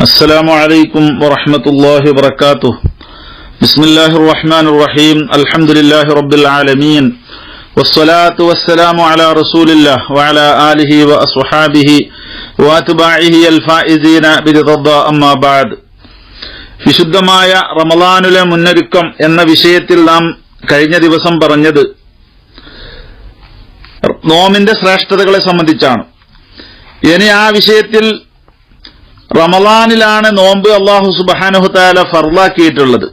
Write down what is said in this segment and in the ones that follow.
السلام عليكم ورحمة الله وبركاته بسم الله الرحمن الرحيم الحمد لله رب العالمين والصلاة والسلام على رسول الله وعلى آله وأصحابه وأتباعه الفائزين برضا أما بعد വിശുദ്ധമായ റമലാനിലെ മുന്നൊരുക്കം എന്ന വിഷയത്തിൽ നാം കഴിഞ്ഞ ദിവസം പറഞ്ഞത് നോമിന്റെ ശ്രേഷ്ഠതകളെ സംബന്ധിച്ചാണ് ഇനി ആ വിഷയത്തിൽ റമലാനിലാണ് നോമ്പ് അള്ളാഹു സുബാനുഹുത്താല ഫർലാക്കിയിട്ടുള്ളത്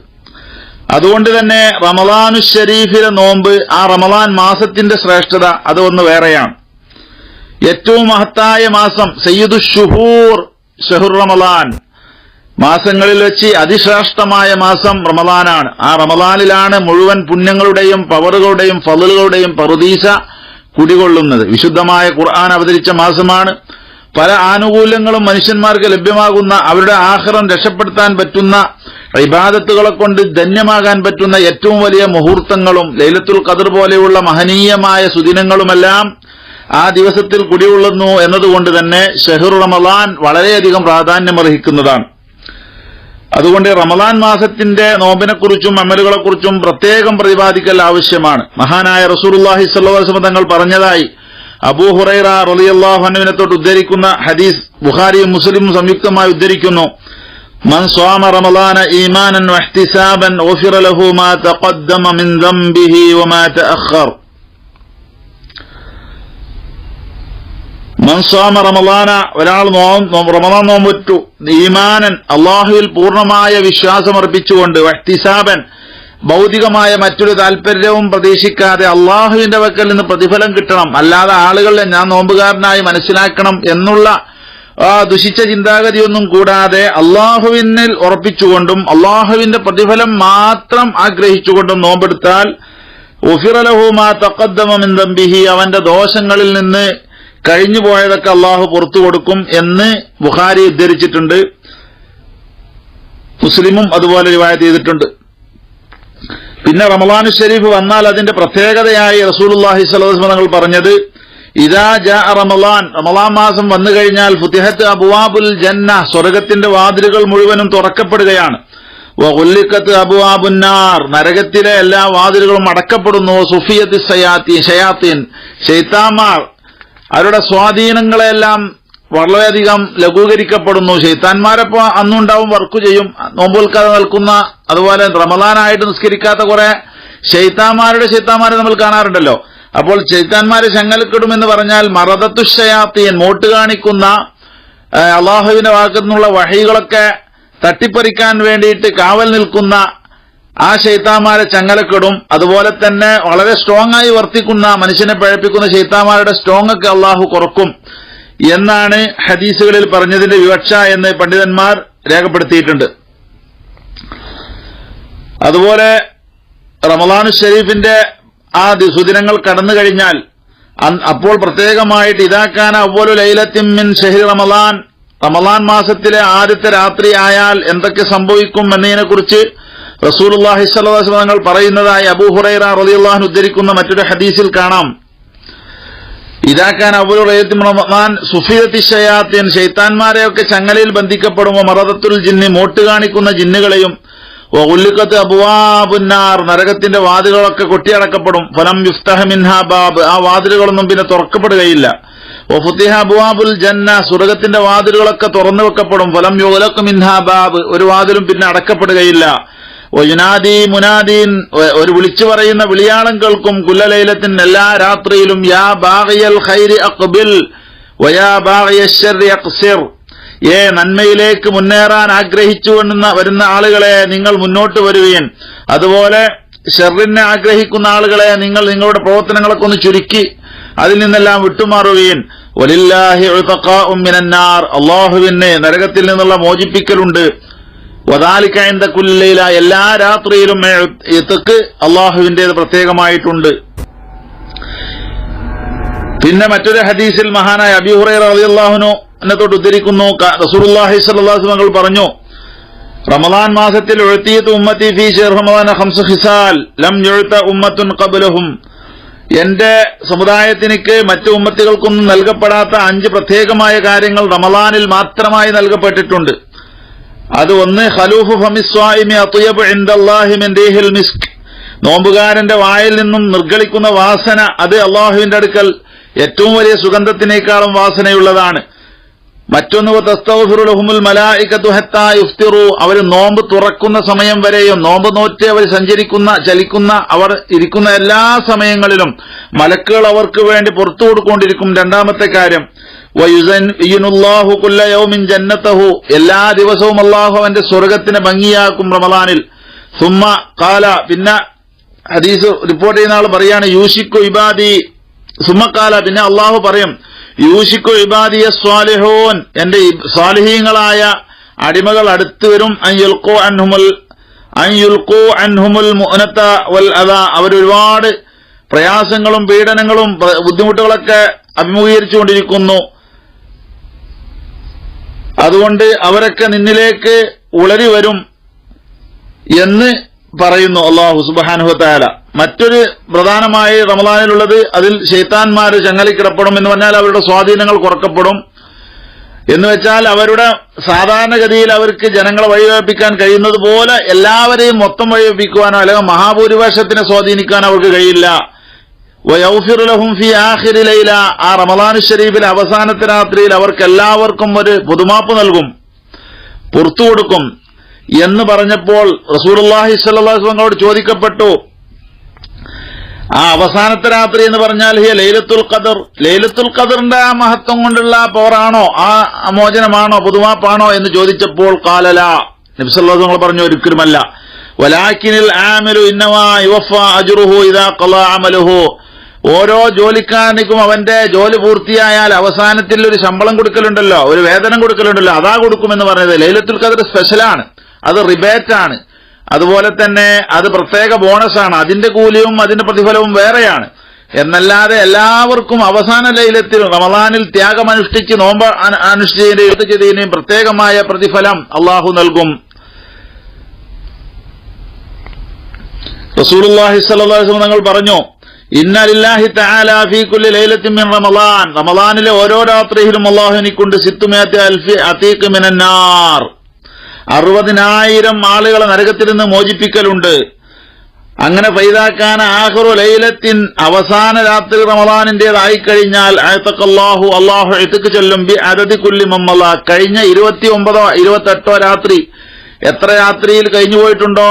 അതുകൊണ്ട് തന്നെ റമലാനു ഷരീഫിലെ നോമ്പ് ആ റമലാൻ മാസത്തിന്റെ ശ്രേഷ്ഠത അത് ഒന്ന് വേറെയാണ്. ഏറ്റവും മഹത്തായ മാസം സയ്യിദു ഷുഹൂർ ഷഹുർ റമലാൻ മാസങ്ങളിൽ വെച്ച് അതിശ്രേഷ്ഠമായ മാസം റമലാനാണ് ആ റമലാനിലാണ് മുഴുവൻ പുണ്യങ്ങളുടെയും പവറുകളുടെയും ഫലുകളുടെയും പറുദീസ കുടികൊള്ളുന്നത്. വിശുദ്ധമായ ഖുർആൻ അവതരിച്ച മാസമാണ്. പല ആനുകൂല്യങ്ങളും മനുഷ്യന്മാർക്ക് ലഭ്യമാകുന്ന അവരുടെ ആഹ്റം രക്ഷപ്പെടുത്താൻ പറ്റുന്ന ഇബാദത്തുകളെ കൊണ്ട് ധന്യമാകാൻ പറ്റുന്ന ഏറ്റവും വലിയ മുഹൂർത്തങ്ങളും ലൈലത്തുൽ ഖദർ പോലെയുള്ള മഹനീയമായ സുദിനങ്ങളുമെല്ലാം ആ ദിവസത്തിൽ കുടികൊള്ളുന്നു എന്നതുകൊണ്ട് തന്നെ ഷെഹർ റമലാൻ വളരെയധികം പ്രാധാന്യമർഹിക്കുന്നതാണ്. അതുകൊണ്ട് റമലാൻ മാസത്തിന്റെ നോമ്പിനെക്കുറിച്ചും അമലുകളെക്കുറിച്ചും പ്രത്യേകം പ്രതിപാദിക്കൽ ആവശ്യമാണ്. മഹാനായ അലൈഹി വസല്ലം തങ്ങൾ പറഞ്ഞതായി അബൂ ഹുറൈറ തൊട്ട് ഉദ്ധരിക്കുന്ന ഹദീസ് ബുഖാരിയും മുസ്ലിമും സംയുക്തമായി ഉദ്ധരിക്കുന്നു. നോ- റമളാൻ നോമ്പുറ്റു ഈമാനൻ അള്ളാഹുവിൽ പൂർണമായ വിശ്വാസമർപ്പിച്ചുകൊണ്ട് വഹ്തിസാബൻ ഭൗതികമായ മറ്റൊരു താല്പര്യവും പ്രതീക്ഷിക്കാതെ അള്ളാഹുവിന്റെ വക്കൽ നിന്ന് പ്രതിഫലം കിട്ടണം. അല്ലാതെ ആളുകളെ ഞാൻ നോമ്പുകാരനായി മനസ്സിലാക്കണം എന്നുള്ള ദുഷിച്ച ചിന്താഗതിയൊന്നും കൂടാതെ അള്ളാഹുവിനിൽ ഉറപ്പിച്ചുകൊണ്ടും അള്ളാഹുവിന്റെ പ്രതിഫലം മാത്രം ആഗ്രഹിച്ചുകൊണ്ടും നോമ്പെടുത്താൽ ഉഫിറലഹുമാ തക്കദ്ദമം ദംബിഹി അവന്റെ ദോഷങ്ങളിൽ നിന്ന് കഴിഞ്ഞു പോയതൊക്കെ അള്ളാഹു പുറത്തു കൊടുക്കും എന്ന് ബുഖാരി ഉദ്ധരിച്ചിട്ടുണ്ട്. മുസ്ലിമും അതുപോലെ റിവായത്ത് ചെയ്തിട്ടുണ്ട്. പിന്നെ റമലാനു ഷരീഫ് വന്നാൽ അതിന്റെ പ്രത്യേകതയായി റസൂലുള്ളാഹി സ്വലഹുസ്മ തങ്ങൾ പറഞ്ഞത് ഇതാ ജാ റമലാൻ റമലാൻ മാസം വന്നു കഴിഞ്ഞാൽ ഫുത്തിഹത്ത് അബുവാബുൽ ജന്ന സ്വർഗത്തിന്റെ വാതിലുകൾ മുഴുവനും തുറക്കപ്പെടുകയാണ്. ഒല്ലിക്കത്ത് അബുവാബുന്നാർ നരകത്തിലെ എല്ലാ വാതിലുകളും അടക്കപ്പെടുന്നു സുഫിയത്ത് സയാത്തി ഷയാത്തീൻ ഷെയ്ത്താമാർ അവരുടെ സ്വാധീനങ്ങളെല്ലാം വളരെയധികം ലഘൂകരിക്കപ്പെടുന്നു. ശൈത്താന്മാരപ്പോ അന്നുണ്ടാവും വർക്ക് ചെയ്യും നോമ്പുൽക്കാതെ നിൽക്കുന്ന അതുപോലെ റമദാനായിട്ട് നിസ്കരിക്കാത്ത കുറെ ഷെയ്ത്താന്മാരുടെ ഷെയ്ത്താന്മാരെ നമ്മൾ കാണാറുണ്ടല്ലോ. അപ്പോൾ ഷെയ്ത്താന്മാരെ ശങ്ങലക്കിടും എന്ന് പറഞ്ഞാൽ മറദത്തുഷയാത്തീൻ മോട്ട് കാണിക്കുന്ന അള്ളാഹുവിന്റെ ഭാഗത്തു നിന്നുള്ള വഴികളൊക്കെ തട്ടിപ്പറിക്കാൻ വേണ്ടിയിട്ട് കാവൽ നിൽക്കുന്ന ആ ശൈത്താന്മാരെ ചങ്ങലക്കെടും. അതുപോലെ തന്നെ വളരെ സ്ട്രോങ് ആയി വർത്തിക്കുന്ന മനുഷ്യനെ പഴപ്പിക്കുന്ന ശൈത്താന്മാരുടെ സ്ട്രോങ് ഒക്കെ അള്ളാഹു കുറക്കും. എന്നാണ് ഹദീസുകളിൽ പറഞ്ഞതിന്റെ വിവക്ഷ എന്ന് പണ്ഡിതന്മാർ രേഖപ്പെടുത്തിയിട്ടുണ്ട്. അതുപോലെ റമലാനു ഷെരീഫിന്റെ ആ സുദിനങ്ങൾ കടന്നു കഴിഞ്ഞാൽ അപ്പോൾ പ്രത്യേകമായിട്ട് ഇതാക്കാൻ അവലു ലൈലത്തിൻ ഷെഹി റമദാൻ റമലാൻ മാസത്തിലെ ആദ്യത്തെ രാത്രി ആയാൽ എന്തൊക്കെ സംഭവിക്കും എന്നതിനെക്കുറിച്ച് വസല്ലം തങ്ങൾ പറയുന്നതായി അബൂഹുറൈറ റലിയുള്ളാഹൻ ഉദ്ധരിക്കുന്ന മറ്റൊരു ഹദീസിൽ കാണാം. ഇതാക്കാൻ അവലു ലൈലത്തിൻ റമലാൻ സുഫിയത്തി ഷയാത്തിൻ ഷെയ്ത്താൻമാരെയൊക്കെ ചങ്ങലയിൽ ബന്ധിക്കപ്പെടുമ്പോൾ മറദത്തുൽ ജിന്നി മോട്ട് കാണിക്കുന്ന ജിന്നുകളെയും ഉല്ലിക്കത്ത് അബുവാബുന്നാർ നരകത്തിന്റെ വാതിലുകളൊക്കെ കൊട്ടിയടക്കപ്പെടും. ഫലം യുഫ്തഹ മിൻഹാ ബാബ്. ആ വാതിലുകളൊന്നും പിന്നെ തുറക്കപ്പെടുകയില്ല. ഒഫുത്തിഹ അബുവാബുൽ ജന്ന സ്വർഗത്തിന്റെ വാതിലുകളൊക്കെ തുറന്നു വെക്കപ്പെടും ഫലം യോലക്കും മിൻഹാ ബാബ്. ഒരു വാതിലും പിന്നെ അടക്കപ്പെടുകയില്ല. ഒയുനാദി മുനാദീൻ ഒരു വിളിച്ചു പറയുന്ന വിളിയാളം കേൾക്കും കുല്ലലൈലത്തിൻ എല്ലാ രാത്രിയിലും യാ ബാഗിയൽ ഖൈരി അക്ബിൽ വയാ ബാഗിയ അക്സിർ ഏ നന്മയിലേക്ക് മുന്നേറാൻ ആഗ്രഹിച്ചു വരുന്ന ആളുകളെ നിങ്ങൾ മുന്നോട്ട് വരുവീൻ. അതുപോലെ ഷെറിനെ ആഗ്രഹിക്കുന്ന ആളുകളെ നിങ്ങൾ നിങ്ങളുടെ പ്രവർത്തനങ്ങളൊക്കെ ഒന്ന് ചുരുക്കി അതിൽ നിന്നെല്ലാം വിട്ടുമാറുകയും ഒലില്ലാഹി മിനന്നാർ. അള്ളാഹുവിനെ നരകത്തിൽ നിന്നുള്ള മോചിപ്പിക്കലുണ്ട്. വദാലിക്കൈന്ത കുല്ലയില എല്ലാ രാത്രിയിലും എത്തക്ക് അള്ളാഹുവിന്റേത് പ്രത്യേകമായിട്ടുണ്ട്. പിന്നെ മറ്റൊരു ഹദീസിൽ മഹാനായ അബി ഹുറൈറ റളിയല്ലാഹുനു എന്നെ തൊട്ട് ഉദ്ധരിക്കുന്നു റസൂർഹി വസല്ലം പറഞ്ഞു റമദാൻ മാസത്തിൽ റമദാൻ ലം ഉമ്മത്തുൻ ഖബ്ലഹും. എന്റെ സമുദായത്തിനിക്ക് മറ്റു ഉമ്മത്തികൾക്കൊന്നും നൽകപ്പെടാത്ത അഞ്ച് പ്രത്യേകമായ കാര്യങ്ങൾ റമദാനിൽ മാത്രമായി നൽകപ്പെട്ടിട്ടുണ്ട്. അത് ഒന്ന് മിസ്ക്. നോമ്പുകാരന്റെ വായിൽ നിന്നും നിർഗളിക്കുന്ന വാസന അത് അള്ളാഹുവിന്റെ അടുക്കൽ ഏറ്റവും വലിയ സുഗന്ധത്തിനേക്കാളും വാസനയുള്ളതാണ്. മറ്റൊന്ന് തസ്തഗ്ഫിറുലഹുമുൽ മലായികത്തു ഹത്താ യുഫ്തിറു. അവർ നോമ്പ് തുറക്കുന്ന സമയം വരെയും നോമ്പ് നോറ്റ് അവർ സഞ്ചരിക്കുന്ന ചലിക്കുന്ന അവർ ഇരിക്കുന്ന എല്ലാ സമയങ്ങളിലും മലക്കുകൾ അവർക്ക് വേണ്ടി പുറത്തു കൊടുക്കൊണ്ടിരിക്കും. രണ്ടാമത്തെ കാര്യം യൗമിൻ ജന്നത്തഹു. എല്ലാ ദിവസവും അള്ളാഹു അവന്റെ സ്വർഗത്തിനെ ഭംഗിയാക്കും റമദാനിൽ. സുമ കാല പിന്നെ ഹദീസ് റിപ്പോർട്ട് ചെയ്യുന്ന ആൾ പറയാണ് യൂഷിക്കു ഇബാദി. സുമക്കാല പിന്നെ അള്ളാഹു പറയും യൂഷിക്കു ഇബാദിയ സ്വാലിഹോൻ. എന്റെ സ്വാലിഹീങ്ങളായ അടിമകൾ അടുത്തു വരും. അൻയുൽക്കോ അൻഹുമുൽ അൻയുൽക്കോ അൻഹുമുൽ വൽ അത അവരൊരുപാട് പ്രയാസങ്ങളും പീഡനങ്ങളും ബുദ്ധിമുട്ടുകളൊക്കെ അഭിമുഖീകരിച്ചുകൊണ്ടിരിക്കുന്നു. അതുകൊണ്ട് അവരൊക്കെ നിന്നിലേക്ക് ഉളരി വരും എന്ന് പറയുന്നു അള്ളാഹു സുബാനുഹത്തായാല മറ്റൊരു പ്രധാനമായി റമദാനിലുള്ളത് അതിൽ ഷെയ്ത്താൻമാര് ചങ്ങലിക്കിടപ്പെടും എന്ന് പറഞ്ഞാൽ അവരുടെ സ്വാധീനങ്ങൾ കുറക്കപ്പെടും. എന്ന് വെച്ചാൽ അവരുടെ സാധാരണഗതിയിൽ അവർക്ക് ജനങ്ങളെ വഴിവെപ്പിക്കാൻ കഴിയുന്നത് പോലെ എല്ലാവരെയും മൊത്തം വഴിവെപ്പിക്കുവാനോ അല്ലെങ്കിൽ മഹാഭൂരിപക്ഷത്തിനെ സ്വാധീനിക്കാനോ അവർക്ക് കഴിയില്ല. ലൈല. ആ റമദാനു ഷരീഫിലെ അവസാനത്തെ രാത്രിയിൽ അവർക്ക് എല്ലാവർക്കും ഒരു പുതുമാപ്പ് നൽകും. പുറത്തു കൊടുക്കും. എന്ന് പറഞ്ഞപ്പോൾ റസൂലുള്ളാഹി സ്വല്ലല്ലാഹു അലൈഹി ചോദിക്കപ്പെട്ടു. ആ അവസാനത്തെ രാത്രി എന്ന് പറഞ്ഞാൽ ഹിയ ലൈലത്തുൽ ഖദർ. ലൈലത്തുൽ ഖദറിന്റെ ആ മഹത്വം കൊണ്ടുള്ള പവറാണോ ആ മോചനമാണോ? പുതുമാപ്പാണോ? എന്ന് ചോദിച്ചപ്പോൾ കാലല നബിസല്ലാസ് നിങ്ങൾ പറഞ്ഞു ഒരിക്കലുമല്ല. വലാക്കിനിൽ ആമിലു ഇന്നവാ യുവഫ അജുറുഹു ഇതാ കൊലാമലുഹു ഓരോ ജോലിക്കാരനിക്കും അവന്റെ ജോലി പൂർത്തിയായാൽ അവസാനത്തിൽ ഒരു ശമ്പളം കൊടുക്കലുണ്ടല്ലോ ഒരു വേതനം കൊടുക്കലുണ്ടല്ലോ അതാ കൊടുക്കുമെന്ന് പറഞ്ഞത്. ലൈലത്തുൽ ഖദർ സ്പെഷ്യലാണ്. അത് റിബേറ്റ് ആണ് അതുപോലെ തന്നെ അത് പ്രത്യേക ബോണസാണ്. അതിന്റെ കൂലിയും അതിന്റെ പ്രതിഫലവും വേറെയാണ്. എന്നല്ലാതെ എല്ലാവർക്കും അവസാന ലൈലത്തിൽ റമദാനിൽ ത്യാഗമനുഷ്ഠിച്ച് നോമ്പ് അന- അനുഷ്ഠിച്ചതിന്റെയും യുദ്ധ ചെയ്തതിന്റെയും പ്രത്യേകമായ പ്രതിഫലം അള്ളാഹു നൽകും. റസൂലുള്ളാഹി സ്വല്ലല്ലാഹു തങ്ങൾ പറഞ്ഞു റമളാൻ റമളാനിലെ ഓരോ രാത്രിയിലും അല്ലാഹു എനിക്കുണ്ട് സിത്തുമേത്തി അൽഫി അതീഖ് മിനന്നാർ. അറുപതിനായിരം ആളുകളെ നരകത്തിൽ നിന്ന് മോചിപ്പിക്കലുണ്ട്. അങ്ങനെ പൈതാക്കാൻ ആഹ്റു ലൈലത്തിൻ അവസാന രാത്രി റമദാനിന്റേതായി കഴിഞ്ഞാൽ അഴത്തക്കല്ലാഹു അള്ളാഹു എത്തുക്ക് ചൊല്ലും ബി അതതി കുല്ലി മമ്മല. കഴിഞ്ഞ ഇരുപത്തി ഒമ്പതോ ഇരുപത്തെട്ടോ രാത്രി എത്ര രാത്രിയിൽ കഴിഞ്ഞു പോയിട്ടുണ്ടോ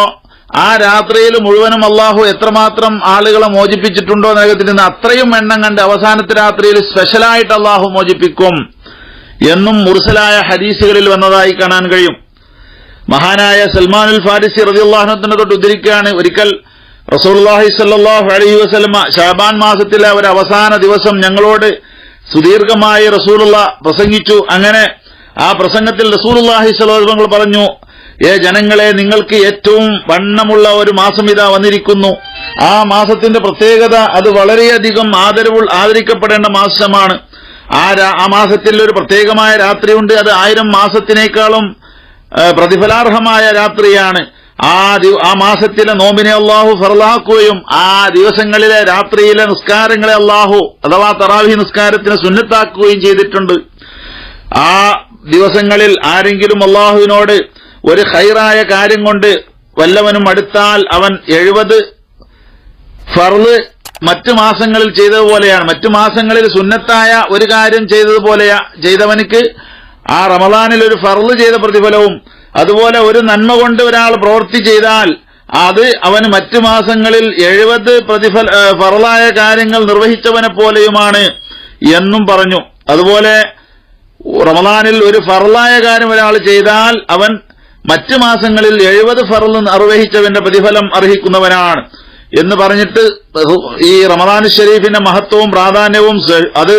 ആ രാത്രിയിൽ മുഴുവനും അള്ളാഹു എത്രമാത്രം ആളുകളെ മോചിപ്പിച്ചിട്ടുണ്ടോ നരകത്തിൽ നിന്ന് അത്രയും എണ്ണം കണ്ട് അവസാനത്തെ രാത്രിയിൽ സ്പെഷ്യലായിട്ട് അള്ളാഹു മോചിപ്പിക്കും എന്നും മുർസലായ ഹദീസുകളിൽ വന്നതായി കാണാൻ കഴിയും. മഹാനായ സൽമാൻ സൽമാനുൽ ഫാരിസി റളിയല്ലാഹുവിനെ തൊട്ട് ഉദ്ധരിക്കുകയാണ് ഒരിക്കൽ റസൂലുള്ളാഹി സ്വല്ലല്ലാഹു അലഹി വസ്ലമ ഷാബാൻ മാസത്തിലെ ഒരു അവസാന ദിവസം ഞങ്ങളോട് സുദീർഘമായി റസൂലുള്ള പ്രസംഗിച്ചു. അങ്ങനെ ആ പ്രസംഗത്തിൽ അലൈഹി വസല്ലം പറഞ്ഞു ഏ ജനങ്ങളെ നിങ്ങൾക്ക് ഏറ്റവും വണ്ണമുള്ള ഒരു മാസം ഇതാ വന്നിരിക്കുന്നു. ആ മാസത്തിന്റെ പ്രത്യേകത അത് വളരെയധികം ആദരവ് ആദരിക്കപ്പെടേണ്ട മാസമാണ്. ആ ആ മാസത്തിൽ ഒരു പ്രത്യേകമായ രാത്രിയുണ്ട്. അത് ആയിരം മാസത്തിനേക്കാളും പ്രതിഫലാർഹമായ രാത്രിയാണ്. ആ ആ മാസത്തിലെ നോമിനെ അള്ളാഹു ഫറലാക്കുകയും ആ ദിവസങ്ങളിലെ രാത്രിയിലെ നിസ്കാരങ്ങളെ അള്ളാഹു അഥവാ തറാവി നിസ്കാരത്തിന് സുന്നത്താക്കുകയും ചെയ്തിട്ടുണ്ട്. ആ ദിവസങ്ങളിൽ ആരെങ്കിലും അള്ളാഹുവിനോട് ഒരു ഹൈറായ കാര്യം കൊണ്ട് വല്ലവനും അടുത്താൽ അവൻ എഴുപത് ഫർൾ മറ്റു മാസങ്ങളിൽ ചെയ്തതുപോലെയാണ്. മറ്റു മാസങ്ങളിൽ സുന്നത്തായ ഒരു കാര്യം ചെയ്തതുപോലെയാ ചെയ്തവനിക്ക്. ആ റമദാനിൽ ഒരു ഫർൾ ചെയ്ത പ്രതിഫലവും അതുപോലെ ഒരു നന്മ കൊണ്ട് ഒരാൾ പ്രവൃത്തി ചെയ്താൽ അത് അവന് മറ്റു മാസങ്ങളിൽ എഴുപത് പ്രതിഫല ഫറലായ കാര്യങ്ങൾ നിർവഹിച്ചവനെ പോലെയുമാണ് എന്നും പറഞ്ഞു. അതുപോലെ റമദാനിൽ ഒരു ഫറലായ കാര്യം ഒരാൾ ചെയ്താൽ അവൻ മറ്റു മാസങ്ങളിൽ എഴുപത് ഫറൽ നിർവഹിച്ചവന്റെ പ്രതിഫലം അർഹിക്കുന്നവനാണ്. എന്ന് പറഞ്ഞിട്ട് ഈ റമദാൻ ഷെരീഫിന്റെ മഹത്വവും പ്രാധാന്യവും അത്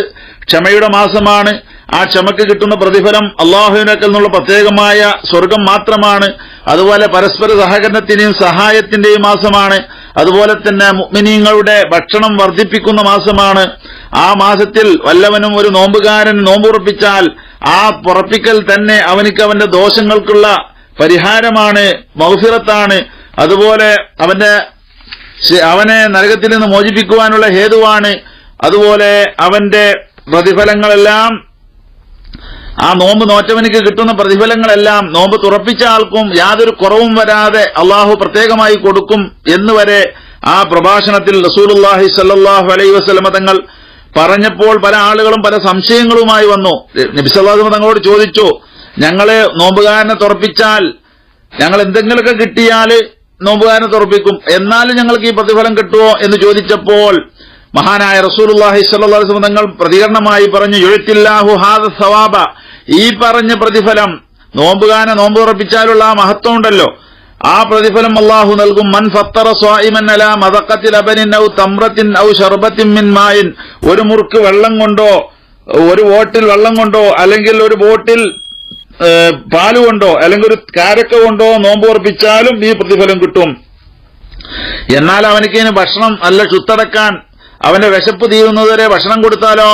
ക്ഷമയുടെ മാസമാണ്. ആ ക്ഷമയ്ക്ക് കിട്ടുന്ന പ്രതിഫലം അള്ളാഹുവിനൊക്കെ നിന്നുള്ള പ്രത്യേകമായ സ്വർഗം മാത്രമാണ്. അതുപോലെ പരസ്പര സഹകരണത്തിന്റെയും സഹായത്തിന്റെയും മാസമാണ്. അതുപോലെ തന്നെ മുഅ്മിനീങ്ങളുടെ ഭക്ഷണം വർദ്ധിപ്പിക്കുന്ന മാസമാണ്. ആ മാസത്തിൽ വല്ലവനും ഒരു നോമ്പുകാരൻ നോമ്പുറപ്പിച്ചാൽ ആ പുറപ്പിക്കൽ തന്നെ അവനിക്ക് അവന്റെ ദോഷങ്ങൾക്കുള്ള പരിഹാരമാണ് മൗസിറത്താണ് അതുപോലെ അവന്റെ അവനെ നരകത്തിൽ നിന്ന് മോചിപ്പിക്കുവാനുള്ള ഹേതുവാണ്. അതുപോലെ അവന്റെ പ്രതിഫലങ്ങളെല്ലാം ആ നോമ്പ് നോറ്റവനിക്ക് കിട്ടുന്ന പ്രതിഫലങ്ങളെല്ലാം നോമ്പ് തുറപ്പിച്ച ആൾക്കും യാതൊരു കുറവും വരാതെ അള്ളാഹു പ്രത്യേകമായി കൊടുക്കും എന്ന് വരെ ആ പ്രഭാഷണത്തിൽ റസൂലുല്ലാഹി സല്ലാഹു അലൈ വസ്ലമ തങ്ങൾ പറഞ്ഞപ്പോൾ പല ആളുകളും പല സംശയങ്ങളുമായി വന്നു. നബിസല്ലാഹു തങ്ങളോട് ചോദിച്ചു ഞങ്ങൾ നോമ്പുകാരനെ തുറപ്പിച്ചാൽ ഞങ്ങൾ എന്തെങ്കിലുമൊക്കെ കിട്ടിയാൽ നോമ്പുകാരനെ തുറപ്പിക്കും. എന്നാലും ഞങ്ങൾക്ക് ഈ പ്രതിഫലം കിട്ടുമോ എന്ന് ചോദിച്ചപ്പോൾ മഹാനായ റസൂർഹി വസല്ലം തങ്ങൾ പ്രതികരണമായി പറഞ്ഞു യുഴത്തില്ലാഹു ഹാദ സവാബ. ഈ പറഞ്ഞ പ്രതിഫലം നോമ്പുകാരനെ നോമ്പ് തുറപ്പിച്ചാലുള്ള ആ മഹത്വം ഉണ്ടല്ലോ. ആ പ്രതിഫലം അള്ളാഹു നൽകും മൻ ഫത്തറ സ്വായിമൻ അല മതക്കത്തിൽ അബനിൻ ഔ തമ്രത്തിൻ ഔ ഷർബത്തിൻ മിൻ മായിൻ ഒരു മുറുക്ക് വെള്ളം കൊണ്ടോ ഒരു ബോട്ടിൽ വെള്ളം കൊണ്ടോ അല്ലെങ്കിൽ ഒരു ബോട്ടിൽ ഏഹ്, പാൽ കൊണ്ടോ അല്ലെങ്കിൽ ഒരു കാരക്ക കൊണ്ടോ നോമ്പ് ഉറപ്പിച്ചാലും ഈ പ്രതിഫലം കിട്ടും. എന്നാൽ അവനക്ക് ഭക്ഷണം അല്ല ചുത്തടക്കാൻ അവന്റെ വിശപ്പ് തീരുന്നതുവരെ ഭക്ഷണം കൊടുത്താലോ?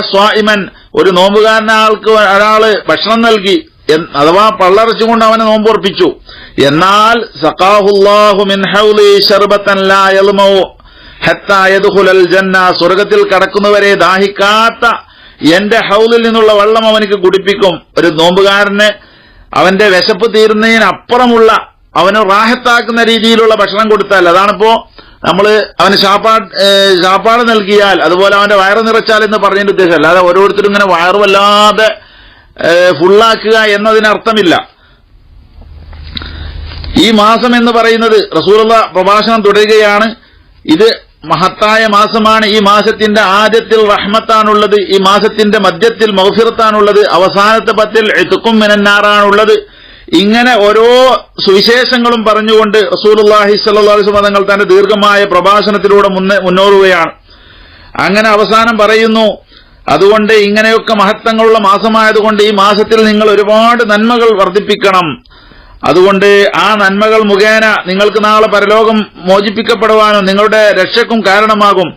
സ്വാഇമൻ. ഒരു നോമ്പുകാരന ആൾക്ക് ഒരാൾ ഭക്ഷണം നൽകി. അഥവാ പള്ളറച്ചുകൊണ്ട് അവനെ നോമ്പ് ഉറപ്പിച്ചു. എന്നാൽ സഖാഹുല്ലാഹു ജന്ന. സ്വർഗത്തിൽ കടക്കുന്നവരെ ദാഹിക്കാത്ത എന്റെ ഹൗലിൽ നിന്നുള്ള വെള്ളം അവനക്ക് കുടിപ്പിക്കും. ഒരു നോമ്പുകാരന് അവന്റെ വിശപ്പ് തീരുന്നതിനപ്പുറമുള്ള അവന് റാഹത്താക്കുന്ന രീതിയിലുള്ള ഭക്ഷണം കൊടുത്താൽ അതാണിപ്പോ നമ്മൾ അവന് ശാപ്പാട് ഏഹ് ശാപ്പാട് നൽകിയാൽ അതുപോലെ അവന്റെ വയറ് നിറച്ചാൽ എന്ന് പറഞ്ഞതിന്റെ ഉദ്ദേശം. അല്ലാതെ ഓരോരുത്തരും ഇങ്ങനെ വയറ് വല്ലാതെ ഫുള്ളാക്കുക എന്നതിനർത്ഥമില്ല. ഈ മാസം എന്ന് പറയുന്നത് റസൂലുള്ള പ്രഭാഷണം തുടരുകയാണ്. ഇത് മഹത്തായ മാസമാണ് ഈ മാസത്തിന്റെ ആദ്യത്തിൽ റഹ്മത്താണുള്ളത് ഈ മാസത്തിന്റെ മധ്യത്തിൽ മൗഫിറത്താണുള്ളത് അവസാനത്തെ പത്തിൽ എത്തുക്കും മിനന്നാറാണുള്ളത്. ഇങ്ങനെ ഓരോ സുവിശേഷങ്ങളും പറഞ്ഞുകൊണ്ട് റസൂലുള്ളാഹി സ്വല്ലല്ലാഹു അലൈഹി വസല്ലം തങ്ങൾ തന്റെ ദീർഘമായ പ്രഭാഷണത്തിലൂടെ മുന്നേ മുന്നോറുകയാണ്. അങ്ങനെ അവസാനം പറയുന്നു അതുകൊണ്ട് ഇങ്ങനെയൊക്കെ മഹത്വങ്ങളുള്ള മാസമായതുകൊണ്ട് ഈ മാസത്തിൽ നിങ്ങൾ ഒരുപാട് നന്മകൾ വർദ്ധിപ്പിക്കണം. അതുകൊണ്ട് ആ നന്മകൾ മുഖേന നിങ്ങൾക്ക് നാളെ പരലോകം മോചിപ്പിക്കപ്പെടുവാനും നിങ്ങളുടെ രക്ഷക്കും കാരണമാകും.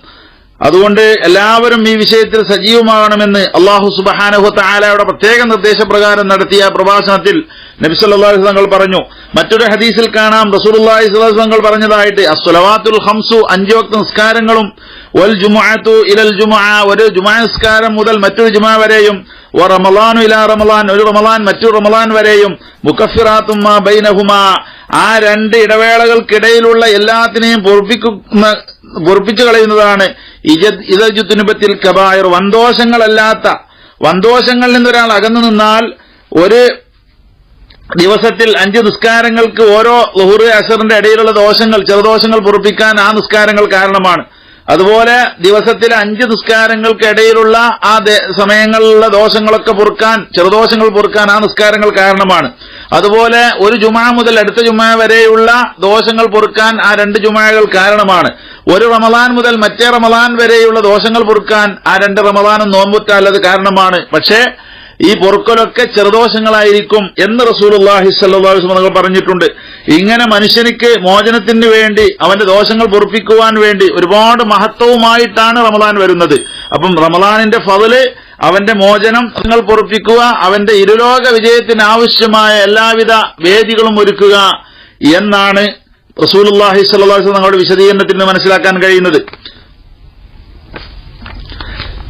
അതുകൊണ്ട് എല്ലാവരും ഈ വിഷയത്തിൽ സജീവമാകണമെന്ന് അള്ളാഹു സുബഹാനഹു താലയുടെ പ്രത്യേക നിർദ്ദേശപ്രകാരം നടത്തിയ പ്രഭാഷണത്തിൽ നബിസല്ലാഹു തങ്ങൾ പറഞ്ഞു. മറ്റൊരു ഹദീസിൽ കാണാം. അലൈഹി തങ്ങൾ പറഞ്ഞതായിട്ട് അസ്വലവാത്തുൽ ഹംസു അഞ്ചു നിസ്കാരങ്ങളും വൽ ജുമാഅത്തു ഇലൽ ജുമാ ഒരു ജുമാ നിസ്കാരം മുതൽ മറ്റൊരു ജുമാ വരെയും വ റമലാനു ഇല റമലാൻ ഒരു റമലാൻ മറ്റു റമലാൻ വരെയും മുഖഫിറാത്തുമ്മ ബൈനഹുമാ ആ രണ്ട് ഇടവേളകൾക്കിടയിലുള്ള എല്ലാത്തിനെയും പൊറപ്പിക്കുന്ന പൊറപ്പിച്ചു കളയുന്നതാണ്. ഇതജുത്തുനുപത്തിൽ കബായർ. വന്തോഷങ്ങളല്ലാത്ത വന്തോഷങ്ങളിൽ നിന്നൊരാൾ അകന്നു നിന്നാൽ ഒരു ദിവസത്തിൽ അഞ്ച് നിസ്കാരങ്ങൾക്ക് ഓരോ ലുഹുറ് അസറിന്റെ ഇടയിലുള്ള ദോഷങ്ങൾ ചെറുദോഷങ്ങൾ പൊറപ്പിക്കാൻ ആ നിസ്കാരങ്ങൾ കാരണമാണ്. അതുപോലെ ദിവസത്തിൽ അഞ്ച് നിസ്കാരങ്ങൾക്കിടയിലുള്ള ആ സമയങ്ങളിലുള്ള ദോഷങ്ങളൊക്കെ പൊറുക്കാൻ ചെറുദോഷങ്ങൾ പൊറുക്കാൻ ആ നിസ്കാരങ്ങൾ കാരണമാണ്. അതുപോലെ ഒരു ജുമാ മുതൽ അടുത്ത ജുമാ വരെയുള്ള ദോഷങ്ങൾ പൊറുക്കാൻ ആ രണ്ട് ജുമാകൾ കാരണമാണ്. ഒരു റമദാൻ മുതൽ മറ്റേ റമദാൻ വരെയുള്ള ദോഷങ്ങൾ പൊറുക്കാൻ ആ രണ്ട് റമദാനും നോമ്പുറ്റാൽ അത് കാരണമാണ്. പക്ഷേ ഈ പൊറുക്കലൊക്കെ ചെറുദോഷങ്ങളായിരിക്കും എന്ന് സ്വല്ലല്ലാഹു അലൈഹി വസല്ലം പറഞ്ഞിട്ടുണ്ട്. ഇങ്ങനെ മനുഷ്യനിക്ക് മോചനത്തിന് വേണ്ടി അവന്റെ ദോഷങ്ങൾ പൊറുപ്പിക്കുവാൻ വേണ്ടി ഒരുപാട് മഹത്വവുമായിട്ടാണ് റമദാൻ വരുന്നത്. അപ്പം റമദാനിന്റെ ഫതിൽ അവന്റെ മോചനം നിങ്ങൾ പൊറുപ്പിക്കുക അവന്റെ ഇരുലോക വിജയത്തിന് ആവശ്യമായ എല്ലാവിധ വേദികളും ഒരുക്കുക എന്നാണ് അലൈഹി വസല്ലം തങ്ങളുടെ വിശദീകരണത്തിൽ നിന്ന് മനസ്സിലാക്കാൻ കഴിയുന്നത്.